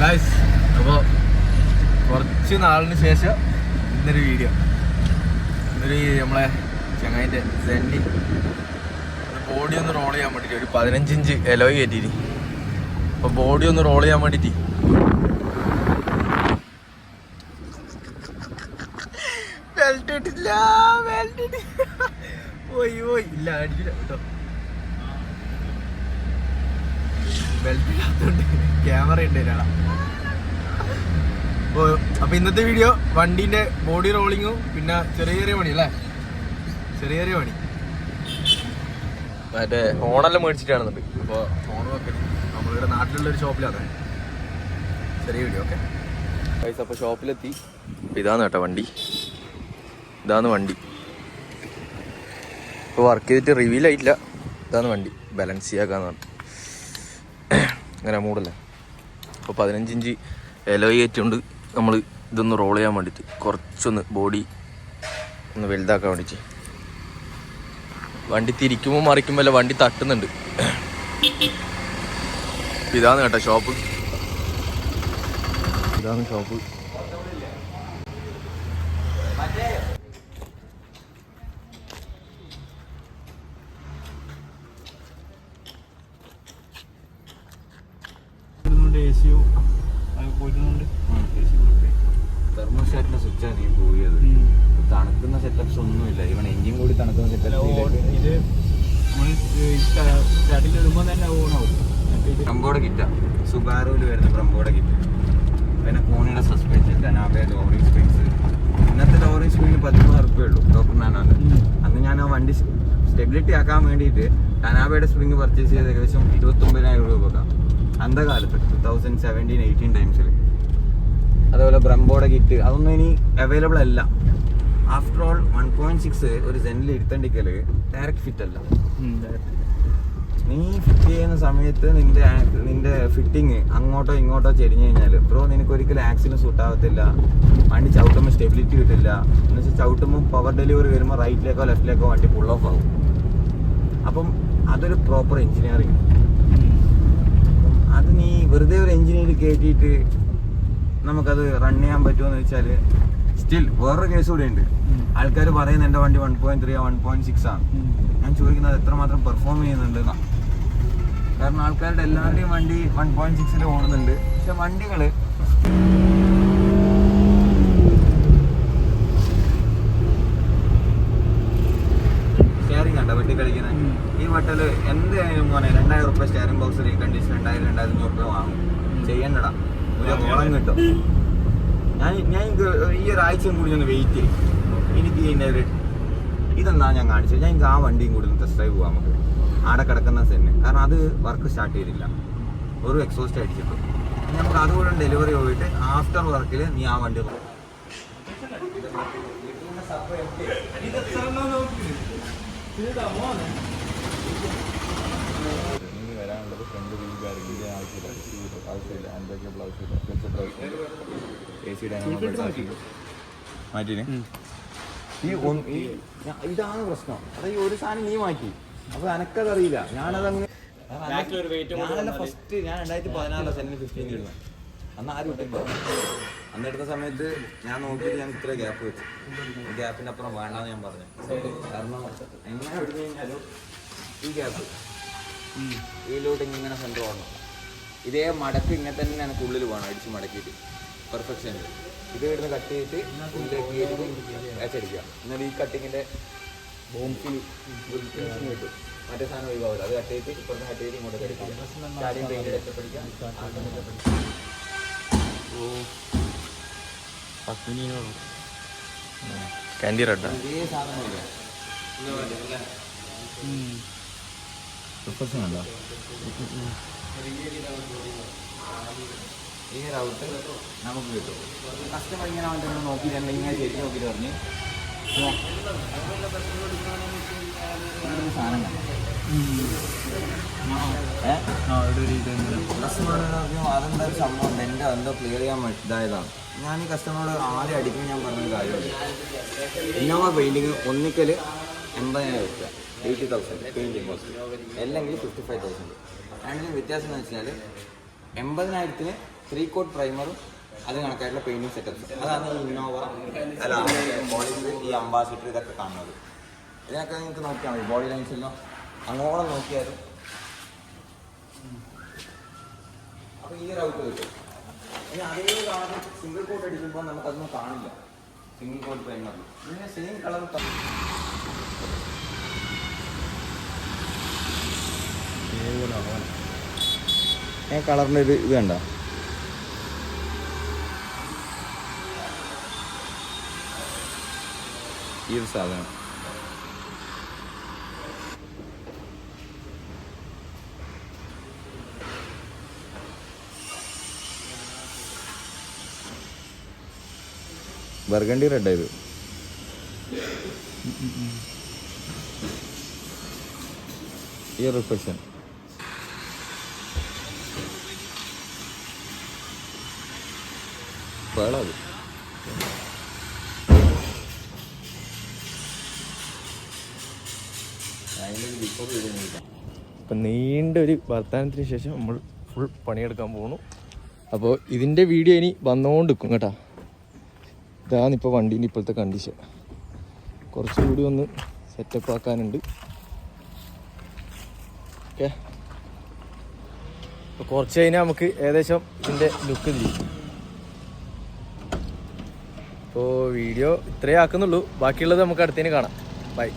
Guys അപ്പോൾ കുറച്ച് നാളിന് ശേഷം ഇന്നൊരു വീഡിയോ ഇന്നൊരു നമ്മളെ ചങ്ങായിന്റെ സെൻഡി ബോഡി ഒന്ന് റോൾ ചെയ്യാൻ വേണ്ടിയിട്ട് ഒരു പതിനഞ്ച് ഇഞ്ച് എലോയ് കയറ്റിയിട്ട് അപ്പോൾ ബോഡി ഒന്ന് റോൾ ചെയ്യാൻ വേണ്ടിയിട്ട്. ഇല്ല അടിച്ചില്ല. കേട്ടോ ബെൽറ്റ് ഇല്ലാത്തോണ്ട് ക്യാമറ ഉണ്ട് അപ്പോ അപ്പൊ ഇന്നത്തെ വീഡിയോ വണ്ടിന്റെ ബോഡി റോളിങ്ങും പിന്നെ ചെറിയ ചെറിയ പണി അല്ലേ? ചെറിയ ചെറിയ പണി. മറ്റേ ഫോണെല്ലാം മേടിച്ചിട്ടാണെന്നുണ്ട്. ഇപ്പോൾ ഫോൺ വെക്കൽ നമ്മളിവിടെ നാട്ടിലുള്ള ഒരു ഷോപ്പിലാണ് ചെറിയ വീഡിയോ ഓക്കെ പൈസ അപ്പോൾ ഷോപ്പിലെത്തി അപ്പോൾ ഇതാണ് കേട്ടോ വണ്ടി. ഇതാണ് വണ്ടി. ഇപ്പോൾ വർക്ക് ചെയ്തിട്ട് റിവീൽ ആയിട്ടില്ല. ഇതാണ് വണ്ടി. ബാലൻസ് ചെയ്യാക്കാന്ന് പറഞ്ഞു അങ്ങനെ മൂടല്ലേ? അപ്പോൾ പതിനഞ്ച് ഇഞ്ച് എലോയി ഏറ്റുകൊണ്ട് നമ്മൾ ഇതൊന്ന് റോൾ ചെയ്യാൻ വേണ്ടിയിട്ട് കുറച്ചൊന്ന് ബോഡി ഒന്ന് വലുതാക്കാൻ വേണ്ടിയിട്ട് വണ്ടി തിരിക്കുമ്പോൾ മറിക്കുമ്പോൾ അല്ല വണ്ടി തട്ടുന്നുണ്ട്. ഇതാണ് കേട്ടോ ഷോപ്പ് ഇതാണ് ഷോപ്പ് ഇടുന്നുണ്ട് എ സിയോ പോയിരുന്നുണ്ട് തെർമോസ്റ്റാറ്റിന്റെ സ്വിച്ചാണ് നീ പോയത് തണുക്കുന്ന സെറ്റപ്സ് ഒന്നുമില്ല. ഇവൻ എഞ്ചിൻ കൂടി തണുക്കുന്ന സെറ്റപ്പ് ഇത് നമ്മൾ സ്റ്റാർട്ടിങ് ഇടുമ്പോൾ തന്നെ ഓണാവും. ബ്രംബോടെ കിറ്റാ സുബാറുവിൽ വരുന്ന ബ്രംബോടെ കിറ്റ് പിന്നെ കോണിയുടെ സസ്പെൻഷൻ ഡനാബെ ലോറിംഗ് സ്പ്രിങ്സ് ഇന്നത്തെ ലോറിംഗ് സ്പ്രിങ്ങിന് പതിമൂന്ന് ഉറുപ്പേ ഉള്ളൂ ടോപ്പ് നാനാണ് അന്ന് ഞാൻ ആ വണ്ടി സ്റ്റെബിലിറ്റി ആക്കാൻ വേണ്ടിയിട്ട് കനാബയുടെ സ്പ്രിങ് പർച്ചേസ് ചെയ്ത് ഏകദേശം ഇരുപത്തൊമ്പതിനായിരം രൂപ അന്ത കാലത്ത് ടു തൗസൻഡ് സെവന്റീൻ എയ്റ്റീൻ ടൈംസിൽ അതേപോലെ ബ്രംബോടെ കിറ്റ് അതൊന്നും ഇനി അവൈലബിൾ അല്ല. After all one point six ഒരു സെന്റിൽ ഇരുത്തണ്ടിക്കൽ ഡയറക്റ്റ് ഫിറ്റ് അല്ല. നീ ഫിറ്റ് ചെയ്യുന്ന സമയത്ത് നിന്റെ നിന്റെ ഫിറ്റിങ് അങ്ങോട്ടോ ഇങ്ങോട്ടോ ചെരിഞ്ഞു കഴിഞ്ഞാൽ ബ്രോ നിനക്ക് ഒരിക്കലും ആക്സിലും സൂട്ട് ആവത്തില്ല. വണ്ടി ചവിട്ടുമ്പോൾ സ്റ്റെബിലിറ്റി കിട്ടില്ല. എന്ന് വെച്ചാൽ ചവിട്ടുമ്പോൾ പവർ ഡെലിവറി വരുമ്പോൾ റൈറ്റിലേക്കോ ലെഫ്റ്റിലേക്കോ വണ്ടി പുൾ ഓഫ് ആവും. അപ്പം അതൊരു പ്രോപ്പർ എഞ്ചിനീയറിങ് അത് നീ വെറുതെ ഒരു എഞ്ചിനീയർ കയറ്റിയിട്ട് നമുക്കത് റൺ ചെയ്യാൻ പറ്റുമെന്ന് വെച്ചാൽ സ്റ്റിൽ വേറൊരു കേസ് കൂടെ ഉണ്ട് ആൾക്കാർ പറയുന്നത് എന്റെ വണ്ടി one point three one point six ആണ്. ഞാൻ ചോദിക്കുന്നത് എത്രമാത്രം പെർഫോം ചെയ്യുന്നുണ്ട് കാരണം ആൾക്കാരുടെ എല്ലാവരുടെയും വണ്ടി വൺ പോയിന്റ് സിക്സിൽ ഓടുന്നുണ്ട്. പക്ഷെ വണ്ടികൾ സ്റ്റെയറിംഗ് കണ്ട വെട്ടി കളിക്കുന്നത് ഈ വട്ടൽ എന്തായാലും മോനെ രണ്ടായിരം റുപ്യ സ്റ്റെയറിംഗ് ബോക്സ് റീകണ്ടീഷൻ രണ്ടായിരം രണ്ടായിരത്തി അഞ്ഞൂറ് രൂപ വാങ്ങും. ചെയ്യണ്ടടാ. ഒരു കോളം കിട്ടും. ഞാൻ ഞാൻ ഇത് ഈ ഒരാഴ്ചയും കൂടി ഒന്ന് വെയിറ്റ് ചെയ്യും. എനിക്ക് ഇതിന്റെ ഒരു ഇതെന്നാ ഞാൻ കാണിച്ചത്? ഞാൻ എനിക്ക് ആ വണ്ടിയും കൂടി ഒന്ന് ടെസ്റ്റ് ഡ്രൈവ് പോകാം നമുക്ക്. ആടെ കിടക്കുന്ന സെന്നെ കാരണം അത് വർക്ക് സ്റ്റാർട്ട് ചെയ്തില്ല. ഒരു എക്സോസ്റ്റ് അടിച്ചിട്ടു. നമുക്ക് അതുകൂടെ ഡെലിവറി പോയിട്ട് ആഫ്റ്റർ വർക്കിൽ നീ ആ വണ്ടി നോ- ഇനി വരാനുള്ളത് ഫ്രണ്ട് വീൽ ബാരിങ്ങിന്റെ ആവശ്യമില്ല സീറ്റ് ആവശ്യമില്ല ഹാൻഡ് ബ്രേക്കബിൾ ആവശ്യമില്ല ക്ലച്ച് ആവശ്യമില്ല എ സി ഡൈനാമോ ആവശ്യമില്ല ഈ ഒന്ന് ഈ ഇതാണ് പ്രശ്നം. അത് ഈ ഒരു സാധനം നീ മാറ്റി. അപ്പൊ എനക്കതറിയില്ല ഞാനതങ്ങ് ഞാനല്ല ഫസ്റ്റ് ഞാൻ രണ്ടായിരത്തി പതിനാറിലെ സെന്റിന് ഫിഫ്റ്റീൻ ഇടുന്നത് അന്ന് ആരും ഇട്ടില്ല. അന്ന് എടുത്ത സമയത്ത് ഞാൻ നോക്കിയിട്ട് ഞാൻ ഇത്ര ഗ്യാപ്പ് വെച്ചു. ഗ്യാപ്പിന്റെ അപ്പുറം വേണ്ടാന്ന് ഞാൻ പറഞ്ഞു. കാരണം എങ്ങനെ എടുത്തു കഴിഞ്ഞാലും ഈ ഗ്യാപ്പ് ഇതിലോട്ട് ഇങ്ങനെ സെന്റർ വേണം ഇതേ മടക്ക് ഇങ്ങനെ തന്നെ എനിക്ക് ഉള്ളിൽ വേണം അടിച്ച് മടക്കിയിട്ട്. പെർഫെക്ഷൻ ഇത് ഇവിടുന്ന് കട്ട് ചെയ്തിട്ട് ഉള്ളിലേക്ക് അച്ചടിക്കുക എന്നിട്ട് ഈ കട്ടിങ്ങിന്റെ ബോംസിൽ കിട്ടും. മറ്റേ സാധനം ഒഴിവാവില്ല അത് കട്ട് ചെയ്തിട്ട് ഇപ്പുറത്ത് കട്ട് ചെയ്ത് ഇങ്ങോട്ട് കടിക്കുക കാര്യം പെയിന്റ് അച്ചപ്പടിക്കുക കാൻഡി റെഡാ ഇതേ സാധനമില്ല പെർഫെക്ഷൻ അല്ല ഈ റൗട്ട് നമുക്ക് കിട്ടും. കസ്റ്റമർ ഇങ്ങനെ അവന്റെ അടുത്ത് നോക്കിയിട്ട് എന്നെ ഇങ്ങനെ ശരിക്കും നോക്കിയിട്ട് പറഞ്ഞ് സാധനം? കസ്റ്റമറോട് അതെന്താ ഒരു സംഭവം എന്റെ എന്തോ ക്ലിയർ ചെയ്യാൻ ഇതായതാണ്. ഞാൻ ഈ കസ്റ്റമറോട് ആദ്യം അടിക്കുമ്പോൾ ഞാൻ പറഞ്ഞൊരു കാര്യമുണ്ട്. ഇന്നോവ പെയിന്റിങ് ഒന്നിക്കൽ എൺപതിനായിരം രൂപ എയ്റ്റി തൗസൻഡ് പെയിന്റിങ് കോസ്റ്റ് അല്ലെങ്കിൽ ഫിഫ്റ്റി ഫൈവ് തൗസൻഡ് രണ്ടിനും വ്യത്യാസം എന്ന് വെച്ചാൽ എൺപതിനായിരത്തിന് ത്രീ കോട്ട് പ്രൈമറും അത് കണക്കായിട്ടുള്ള പെയിന്റിംഗ് സെറ്റപ്സ് അതാണ് ഇന്നോവ അല്ല ഈ അംബാസിഡർ ഇതൊക്കെ കാണുന്നത്. ഇതിനൊക്കെ നിങ്ങൾക്ക് നോക്കിയാൽ മതി. ബോഡി ലൈൻസ് എല്ലാം അങ്ങോളം നോക്കിയാലും. അപ്പോൾ ഈ റൗട്ട് കിട്ടും ഇനി അതേ കളർ സിംഗിൾ കോട്ട് അടിക്കുമ്പോൾ നമുക്കതൊന്നും കാണില്ല. സിംഗിൾ കോട്ട് പ്രൈമറിൽ ഇതിന് സെയിം കളർ ഏ കളറിന്റെ ഒരു ഇത് കണ്ട? ഈ ഒരു സാധനം. ബർഗണ്ടി റെഡ് ആയത് ഈ റിഫ്ലക്ഷൻ പേളത് ഇപ്പം നീണ്ട ഒരു വർത്തമാനത്തിന് ശേഷം നമ്മൾ ഫുൾ പണിയെടുക്കാൻ പോകുന്നു അപ്പോൾ ഇതിന്റെ വീഡിയോ ഇനി വന്നുകൊണ്ടിരിക്കും കേട്ടാ. ഇതാണ് ഇപ്പോൾ വണ്ടീന്റെ ഇപ്പോഴത്തെ കണ്ടീഷൻ കുറച്ചുകൂടി ഒന്ന് സെറ്റപ്പ് ആക്കാനുണ്ട്. ഓക്കെ. അപ്പോൾ കുറച്ച് കഴിഞ്ഞാൽ നമുക്ക് ഏകദേശം ഇതിന്റെ ലുക്ക് തിരിക്കും അപ്പോൾ വീഡിയോ ഇത്രയേ ആക്കുന്നുള്ളൂ. ബാക്കിയുള്ളത് നമുക്ക് അടുത്തതിന് കാണാം. ബൈ.